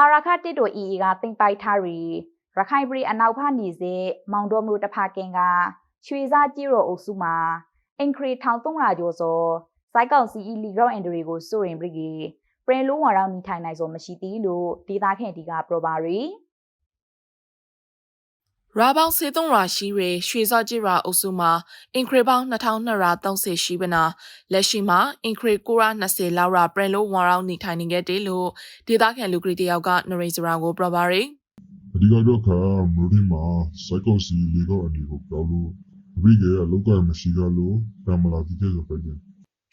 အာရခတစ်တို့ EE ကတင်ပိုက်ထားရီရခိုင်ပြည်အနောက်ဖာနေစေမောင်တော်မျိုးတဖကင်ကရွှေစားကြီးရောအုပ်စုမှာအင်ခရီထောင်300ကျော်စောစိုက်ကောင်စီအီလီဂရော့အန်ဒရီကိုစိုးရင်ပြည်ကြီးပရင်လုံးဝရောင်းနေထိုင်နိုင်စောမရှိသေးလို့ဒေတာခန့်ဒီကပြောပါရီ ရာပေါင်းစေသုံးရာရှိရေရွှေစော့ကြည်ရာအုပ်စုမှာအင်ခရီပေါင်း2230ရှိပနာလက်ရှိမှာအင်ခရီ920လောက်ရာပရင်လိုဝါရောင်းနေထိုင်နေခဲ့တယ်လို့ဒေသခံလူကရီတယောက်ကနရိစရာကိုပြောပါရီအဓိကတော့ခါမရီမှာစိုက်ကောစီလေးတော့အနေကိုပြောလို့ဘိကေအလောက်ကမရှိကြလို့တမလာတိတဲ့ဆိုပဲ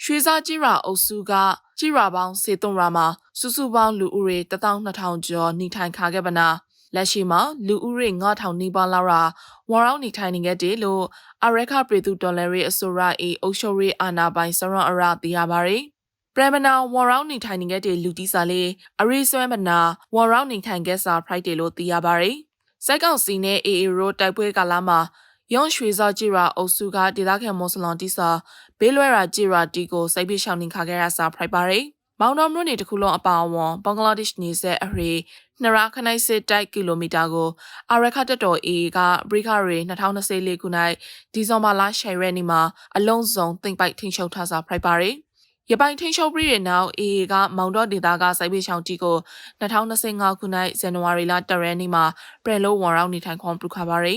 ရွှေစားကြည်ရာအုပ်စုကကြည်ရာပေါင်းစေသုံးရာမှာစုစုပေါင်းလူဦးရေ12000ကျော်နေထိုင်ခါခဲ့ပနာ လက်ရှိမှာလူဦးရေ9000နီးပါးလောက်ရာဝါရောင်းနေထိုင်နေခဲ့တယ်လို့အရက်ခပြည်သူတော်လှန်ရေးအစိုးရ၏အုပ်ချုပ်ရေးအာဏာပိုင်စရွန်အရသိရပါရီပရမနာဝါရောင်းနေထိုင်နေခဲ့တဲ့လူတီစာလေးအရိဆွဲမနာဝါရောင်းနေထိုင်ခဲ့စာဖရိုက်တယ်လို့သိရပါရီစက်ကောင်စီနဲ့ AA ရိုတိုက်ပွဲကာလမှာရုံးရွှေစောကြည်ရာအုပ်စုကဒေသခံမွတ်စလွန်တိစာဘေးလွဲရာကြည်ရာတီကိုစိတ်ပြရှောင်းနေခါခဲ့ရစာဖရိုက်ပါရီမောင်တော်မြို့နယ်တစ်ခုလုံးအပါအဝင်ဘင်္ဂလားဒေ့ရှ်နေဆက်အရေ နရာခနိုင်စစ်တိုက်ကီလိုမီတာကိုအာရခတက်တော် AA ကဘရိခရေ2024ခုနှစ်ဒီဇင်ဘာလ10ရက်နေ့မှာအလုံးစုံတင်ပိုက်ထိန်ချုပ်ထားစာဖရိုက်ပါရီရပိုင်ထိန်ချုပ်ပြီးတဲ့နောက် AA ကမောင်တော်ဒေတာကစိုက်ပေးချောင်းတီကို2025ခုနှစ်ဇန်နဝါရီလတရက်နေ့မှာပြည်လို့ဝန်ရောင်းနေထိုင်ခွန်ပြုခါပါရီ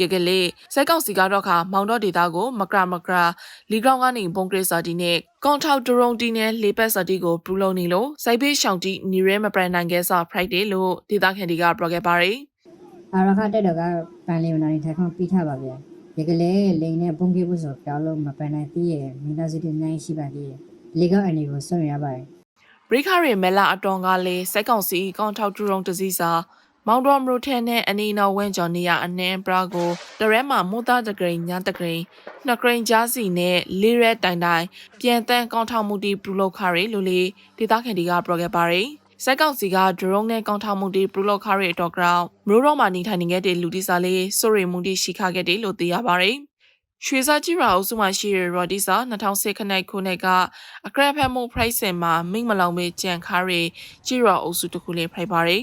ရကလေးစက်ကောက်စီကတော့ခါမောင်တော်ဒေတာကိုမကရမကရလီကောင်ကနေဘုံကရစာတီနဲ့ကွန်ထောက်ဒရုံတီနဲ့လေပတ်စာတီကိုပူလုံးနေလို့စိုက်ပေးချောင်းတီနီရဲမပရန်နိုင်ခဲ့စာဖရိုက်တယ်လို့ဒေတာခင်ဒီကပြောခဲ့ပါရီအာရခတက်တော့ကပန်လီမနာနေထိုင်ခွင့်ပြီးထားပါဗျာဒီကလေးလိန်နဲ့ပုံကေဖို့ဆိုပြောင်းလို့မပန်နိုင်သေးရဲ့မိသားစုတွေအများကြီးရှိပါသေးရဲ့လေကောက်အနေကိုဆွံ့ရပါတယ်ဘရိခရီမဲလာအတော်ကလည်းစက်ကောင်စီကောင်ထောက်တူရုံတစည်းစာ မောင်တော်မရိုထဲနဲ့အနီနော်ဝင်းကျော်နေရအနှင်းပရာကိုတရဲမှာမိုးသားတဂရိန်ညာတဂရိန်နှစ်ဂရိန်ကြားစီနဲ့လေးရဲတိုင်တိုင်ပြန်တန်းကောင်ထောက်မှုတီပလူလောက်ခရီလို့လေဒေသခံတွေကပြောခဲ့ပါရီစက်ကောင်စီကဒရုန်းနဲ့ကောင်ထောက်မှုတီပလူလောက်ခရီအတော်ကြောင်မရိုတော့မှနေထိုင်နေခဲ့တဲ့လူတီစာလေးစိုးရိမ်မှုတီရှိခခဲ့တယ်လို့သိရပါရီရွှေစားကြီးရာအုပ်စုမှရှိရရော်ဒီစာ2010ခနိုင်ခုနှစ်ကအကရက်ဖက်မှု price မှာမိမလောင်မေကြံခါရီကြီးရာအုပ်စုတစ်ခုလေးဖိုက်ပါရီ